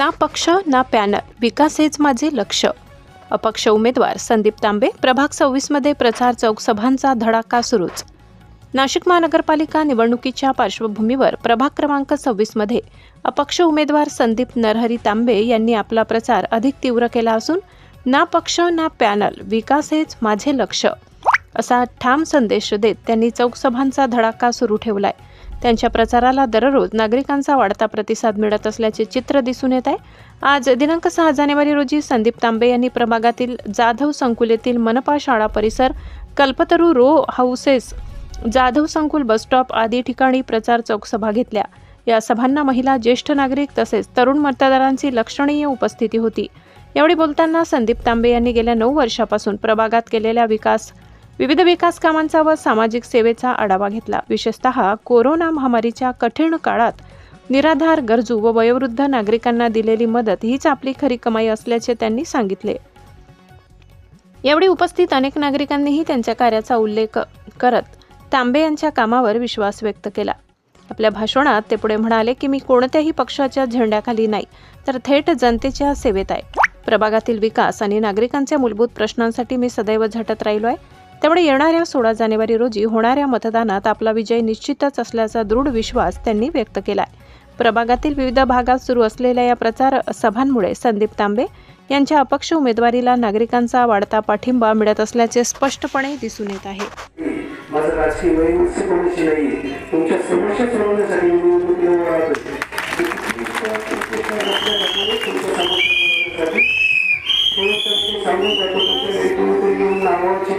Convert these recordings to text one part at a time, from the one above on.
ना पक्ष ना पॅनल. विकास हेच माझे लक्ष. अपक्ष उमेदवार संदीप तांबे. प्रभाग सव्वीसमध्ये प्रचार चौकसभांचा धडाका सुरूच. नाशिक महानगरपालिका निवडणुकीच्या पार्श्वभूमीवर प्रभाग क्रमांक सव्वीसमध्ये अपक्ष उमेदवार संदीप नरहरी तांबे यांनी आपला प्रचार अधिक तीव्र केला असून ना पक्ष ना पॅनल विकास हेच माझे लक्ष. असा ठाम संदेश देत त्यांनी चौकसभांचा धडाका सुरू ठेवलाय. त्यांच्या प्रचाराला दररोज नागरिकांचा वाढता प्रतिसाद मिळत असल्याचे चित्र दिसून येत आहे. आज दिनांक सहा जानेवारी रोजी संदीप तांबे यांनी प्रभागातील जाधव संकुलेतील मनपा शाळा परिसर कल्पतरू रो हाऊसेस जाधव संकुल बसस्टॉप आदी ठिकाणी प्रचार चौकसभा घेतल्या. या सभांना महिला ज्येष्ठ नागरिक तसेच तरुण मतदारांची लक्षणीय उपस्थिती होती. यावेळी बोलताना संदीप तांबे यांनी गेल्या नऊ वर्षापासून प्रभागात केलेल्या विकास विविध विकास कामांचा व सामाजिक सेवेचा आढावा घेतला. विशेषतः कोरोना महामारीच्या कठीण काळात निराधार गरजू व वयोवृद्ध नागरिकांना दिलेली मदत हीच आपली खरी कमाई असल्याचे त्यांनी सांगितले. यावेळी उपस्थित अनेक नागरिकांनीही त्यांच्या कार्याचा उल्लेख करत तांबे यांच्या कामावर विश्वास व्यक्त केला. आपल्या भाषणात ते पुढे म्हणाले की मी कोणत्याही पक्षाच्या झेंड्याखाली नाही तर थेट जनतेच्या सेवेत आहे. प्रभागातील विकास आणि नागरिकांच्या मूलभूत प्रश्नांसाठी मी सदैव झटत राहिलो आहे. त्यामुळे येणाऱ्या सोळा जानेवारी रोजी होणाऱ्या मतदानात आपला विजय निश्चितच असल्याचा दृढ विश्वास त्यांनी व्यक्त केला प्रभागातील विविध भागात सुरू असलेल्या या प्रचार सभांमुळे संदीप तांबे यांच्या अपक्ष उमेदवारीला नागरिकांचा वाढता पाठिंबा मिळत असल्याचे स्पष्टपणे दिसून येत आहे. माझं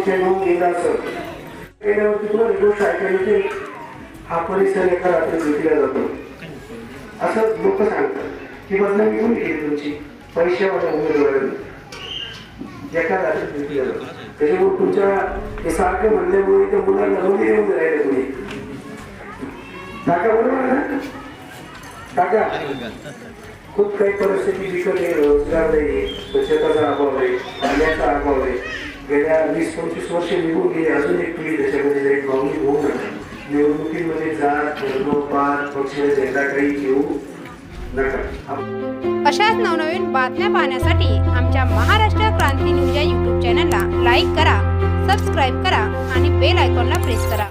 नावाची घेऊन गेला असं गेल्यावरती तुम्हाला गोष्ट ऐकायला हा परिसर एका रात्री विकला जातो. असं लोक सांगतात की बदनामी येऊन गेली तुमची. पैशावर उमेदवारांनी एका रात्री विकला जातो. त्याच्यामुळे तुमच्या हे सारखं म्हणल्यामुळे त्या मुलांना नोंदी येऊन राहिले तुम्ही. काका बरोबर आहे ना? काका खूप काही परिस्थिती बिकट आहे रोजगार नाही स्वच्छताचा अभाव आहे पाण्याचा अभाव आहे. गेल्या वीस पंचवीस वर्ष निघून गेली. अजून एक पिढी त्याच्यामध्ये जाईल. भावनिक होऊ नका. निवडणुकीमध्ये जात धर्म पात पक्ष झेंडा काही घेऊ नका. अशाच नवनवीन बातम्या पाहण्यासाठी आमच्या महाराष्ट्र क्रांती न्यूज या यूट्यूब चॅनलला लाईक करा सबस्क्राईब करा आणि बेल आयकॉनला प्रेस करा.